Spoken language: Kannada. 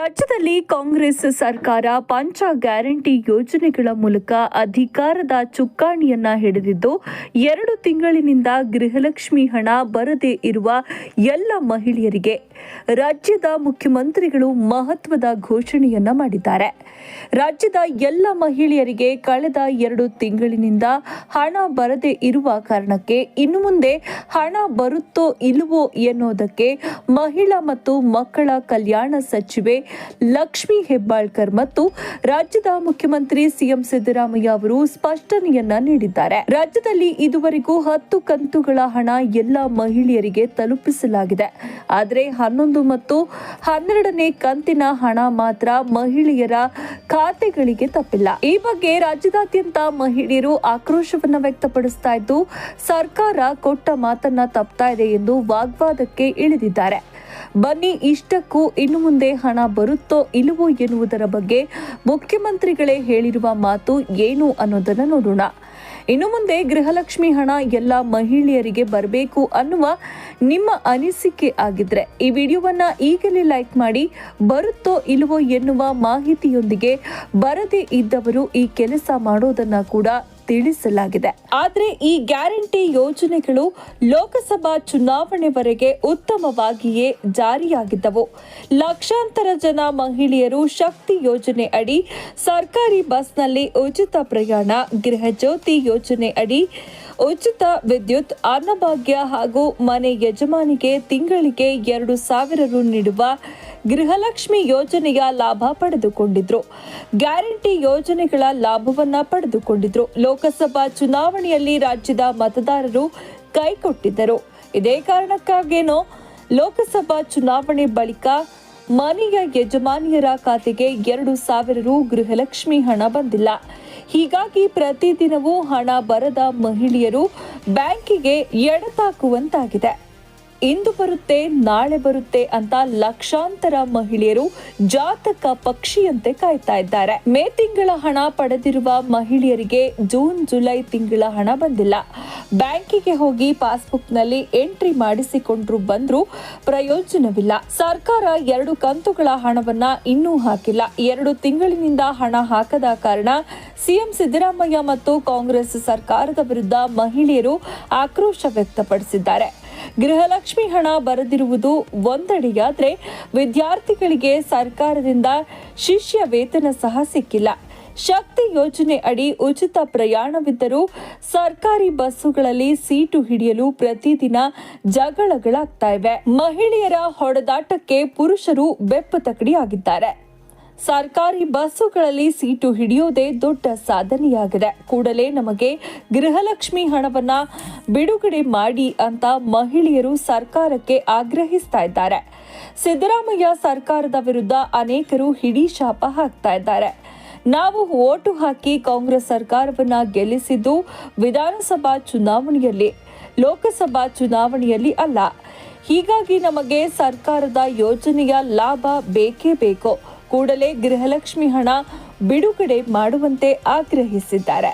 ರಾಜ್ಯದಲ್ಲಿ ಕಾಂಗ್ರೆಸ್ ಸರ್ಕಾರ ಪಂಚ ಗ್ಯಾರಂಟಿ ಯೋಜನೆಗಳ ಮೂಲಕ ಅಧಿಕಾರದ ಚುಕ್ಕಾಣಿಯನ್ನ ಹಿಡಿದಿದ್ದು, ಎರಡು ತಿಂಗಳಿನಿಂದ ಗೃಹಲಕ್ಷ್ಮಿ ಹಣ ಬರದೇ ಇರುವ ಎಲ್ಲ ಮಹಿಳೆಯರಿಗೆ ರಾಜ್ಯದ ಮುಖ್ಯಮಂತ್ರಿಗಳು ಮಹತ್ವದ ಘೋಷಣೆಯನ್ನ ಮಾಡಿದ್ದಾರೆ. ರಾಜ್ಯದ ಎಲ್ಲ ಮಹಿಳೆಯರಿಗೆ ಕಳೆದ ಎರಡು ತಿಂಗಳಿನಿಂದ ಹಣ ಬರದೇ ಇರುವ ಕಾರಣಕ್ಕೆ ಇನ್ನು ಮುಂದೆ ಹಣ ಬರುತ್ತೋ ಇಲ್ಲವೋ ಎನ್ನುವುದಕ್ಕೆ ಮಹಿಳಾ ಮತ್ತು ಮಕ್ಕಳ ಕಲ್ಯಾಣ ಸಚಿವೆ ಲಕ್ಷ್ಮಿ ಹೆಬ್ಬಾಳ್ಕರ್ ಮತ್ತು ರಾಜ್ಯದ ಮುಖ್ಯಮಂತ್ರಿ ಸಿಎಂ ಸಿದ್ದರಾಮಯ್ಯ ಅವರು ಸ್ಪಷ್ಟನೆಯನ್ನ ನೀಡಿದ್ದಾರೆ. ರಾಜ್ಯದಲ್ಲಿ ಇದುವರೆಗೂ ಹತ್ತು ಕಂತುಗಳ ಹಣ ಎಲ್ಲ ಮಹಿಳೆಯರಿಗೆ ತಲುಪಿಸಲಾಗಿದೆ. ಆದರೆ ಹನ್ನೊಂದು ಮತ್ತು ಹನ್ನೆರಡನೇ ಕಂತಿನ ಹಣ ಮಾತ್ರ ಮಹಿಳೆಯರ ಖಾತೆಗಳಿಗೆ ತಪ್ಪಿಲ್ಲ. ಈ ಬಗ್ಗೆ ರಾಜ್ಯದಾದ್ಯಂತ ಮಹಿಳೆಯರು ಆಕ್ರೋಶವನ್ನ ವ್ಯಕ್ತಪಡಿಸ್ತಾ ಇದ್ದು, ಸರ್ಕಾರ ಕೊಟ್ಟ ಮಾತನ್ನ ತಪ್ತಾ ಇದೆ ಎಂದು ವಾಗ್ವಾದಕ್ಕೆ ಇಳಿದಿದ್ದಾರೆ. ಬನ್ನಿ, ಇಷ್ಟಕ್ಕೂ ಇನ್ನು ಮುಂದೆ ಹಣ ಬರುತ್ತೋ ಇಲ್ಲವೋ ಎನ್ನುವುದರ ಬಗ್ಗೆ ಮುಖ್ಯಮಂತ್ರಿಗಳೇ ಹೇಳಿರುವ ಮಾತು ಏನು ಅನ್ನೋದನ್ನು ನೋಡೋಣ. ಇನ್ನು ಮುಂದೆ ಗೃಹಲಕ್ಷ್ಮಿ ಹಣ ಎಲ್ಲ ಮಹಿಳೆಯರಿಗೆ ಬರಬೇಕು ಅನ್ನುವ ನಿಮ್ಮ ಅನಿಸಿಕೆ ಆಗಿದ್ರೆ ಈ ವಿಡಿಯೋವನ್ನ ಈಗಲೇ ಲೈಕ್ ಮಾಡಿ, ಬರುತ್ತೋ ಇಲ್ಲವೋ ಎನ್ನುವ ಮಾಹಿತಿಯೊಂದಿಗೆ ಬರದೇ ಇದ್ದವರು ಈ ಕೆಲಸ ಮಾಡೋದನ್ನ ಕೂಡ ತಿಳಿಸಲಾಗಿದೆ. ಆದರೆ ಈ ಗ್ಯಾರಂಟಿ ಯೋಜನೆಗಳು ಲೋಕಸಭಾ ಚುನಾವಣೆವರೆಗೆ ಉತ್ತಮವಾಗಿಯೇ ಜಾರಿಯಾಗಿದ್ದವು. ಲಕ್ಷಾಂತರ ಜನ ಮಹಿಳೆಯರು ಶಕ್ತಿ ಯೋಜನೆ ಅಡಿ ಸರ್ಕಾರಿ ಬಸ್ನಲ್ಲಿ ಉಚಿತ ಪ್ರಯಾಣ, ಗೃಹ ಜ್ಯೋತಿ ಯೋಜನೆ ಅಡಿ ಉಚಿತ ವಿದ್ಯುತ್, ಅನ್ನಭಾಗ್ಯ ಹಾಗೂ ಮನೆ ಯಜಮಾನಿಗೆ ತಿಂಗಳಿಗೆ ಎರಡು ಸಾವಿರ ರು ನೀಡುವ ಗೃಹಲಕ್ಷ್ಮಿ ಯೋಜನೆಯ ಲಾಭ ಪಡೆದುಕೊಂಡಿದ್ರು. ಗ್ಯಾರಂಟಿ ಯೋಜನೆಗಳ ಲಾಭವನ್ನ ಪಡೆದುಕೊಂಡಿದ್ರು. ಲೋಕಸಭಾ ಚುನಾವಣೆಯಲ್ಲಿ ರಾಜ್ಯದ ಮತದಾರರು ಕೈಕೊಟ್ಟಿದ್ದರು ಇದೇ ಕಾರಣಕ್ಕಾಗೇನೋ ಲೋಕಸಭಾ ಚುನಾವಣೆ ಬಳಿಕ ಮನೆಯ ಯಜಮಾನಿಯರ ಖಾತೆಗೆ ಎರಡು ಸಾವಿರ ರು ಗೃಹಲಕ್ಷ್ಮಿ ಹಣ ಬಂದಿಲ್ಲ. ಹೀಗಾಗಿ ಪ್ರತಿದಿನವೂ ಹಣ ಬರದ ಮಹಿಳೆಯರು ಬ್ಯಾಂಕಿಗೆ ಎಡತಾಕುವಂತಾಗಿದೆ ಇಂದು ಬರುತ್ತೆ, ನಾಳೆ ಬರುತ್ತೆ ಅಂತ ಲಕ್ಷಾಂತರ ಮಹಿಳೆಯರು ಜಾತಕ ಪಕ್ಷಿಯಂತೆ ಕಾಯ್ತಾ ಇದ್ದಾರೆ. ಮೇ ತಿಂಗಳ ಹಣ ಪಡೆದಿರುವ ಮಹಿಳೆಯರಿಗೆ ಜೂನ್, ಜುಲೈ ತಿಂಗಳ ಹಣ ಬಂದಿಲ್ಲ. ಬ್ಯಾಂಕಿಗೆ ಹೋಗಿ ಪಾಸ್ಬುಕ್ನಲ್ಲಿ ಎಂಟ್ರಿ ಮಾಡಿಸಿಕೊಂಡ್ರು ಬಂದರೂ ಪ್ರಯೋಜನವಿಲ್ಲ. ಸರ್ಕಾರ ಎರಡು ಕಂತುಗಳ ಹಣವನ್ನ ಇನ್ನೂ ಹಾಕಿಲ್ಲ. ಎರಡು ತಿಂಗಳಿನಿಂದ ಹಣ ಹಾಕದ ಕಾರಣ ಸಿಎಂ ಸಿದ್ದರಾಮಯ್ಯ ಮತ್ತು ಕಾಂಗ್ರೆಸ್ ಸರ್ಕಾರದ ವಿರುದ್ಧ ಮಹಿಳೆಯರು ಆಕ್ರೋಶ ವ್ಯಕ್ತಪಡಿಸಿದ್ದಾರೆ. ಗೃಹಲಕ್ಷ್ಮಿ ಹಣ ಬರದಿರುವುದು ಒಂದಡಿಯಾದರೆ ವಿದ್ಯಾರ್ಥಿಗಳಿಗೆ ಸರ್ಕಾರದಿಂದ ಶಿಷ್ಯ ವೇತನ ಸಹ ಸಿಕ್ಕಿಲ್ಲ. ಶಕ್ತಿ ಯೋಜನೆ ಅಡಿ ಉಚಿತ ಪ್ರಯಾಣವಿದ್ದರೂ ಸರ್ಕಾರಿ ಬಸ್ಸುಗಳಲ್ಲಿ ಸೀಟು ಹಿಡಿಯಲು ಪ್ರತಿದಿನ ಜಗಳಗಳಾಗ್ತಾ ಇವೆ. ಮಹಿಳೆಯರ ಹೊಡೆದಾಟಕ್ಕೆ ಪುರುಷರು ಬೆಪ್ಪತಕಡಿಯಾಗಿದ್ದಾರೆ. ಸರ್ಕಾರಿ ಬಸ್ಸುಗಳಲ್ಲಿ ಸೀಟು ಹಿಡಿಯುವುದೇ ದೊಡ್ಡ ಸಾಧನೆಯಾಗಿದೆ. ಕೂಡಲೇ ನಮಗೆ ಗೃಹಲಕ್ಷ್ಮಿ ಹಣವನ್ನ ಬಿಡುಗಡೆ ಮಾಡಿ ಅಂತ ಮಹಿಳೆಯರು ಸರ್ಕಾರಕ್ಕೆ ಆಗ್ರಹಿಸ್ತಾ ಇದ್ದಾರೆ. ಸಿದ್ದರಾಮಯ್ಯ ಸರ್ಕಾರದ ವಿರುದ್ಧ ಅನೇಕರು ಹಿಡಿ ಶಾಪ ಹಾಕ್ತಾ ಇದ್ದಾರೆ. ನಾವು ಓಟು ಹಾಕಿ ಕಾಂಗ್ರೆಸ್ ಸರ್ಕಾರವನ್ನ ಗೆಲ್ಲಿಸಿದ್ದು ವಿಧಾನಸಭಾ ಚುನಾವಣೆಯಲ್ಲಿ, ಲೋಕಸಭಾ ಚುನಾವಣೆಯಲ್ಲಿ ಅಲ್ಲ. ಹೀಗಾಗಿ ನಮಗೆ ಸರ್ಕಾರದ ಯೋಜನೆಯ ಲಾಭ ಬೇಕೇ ಬೇಕು. ಕೂಡಲೇ ಗೃಹಲಕ್ಷ್ಮಿ ಹಣ ಬಿಡುಗಡೆ ಮಾಡುವಂತೆ ಆಗ್ರಹಿಸಿದ್ದಾರೆ.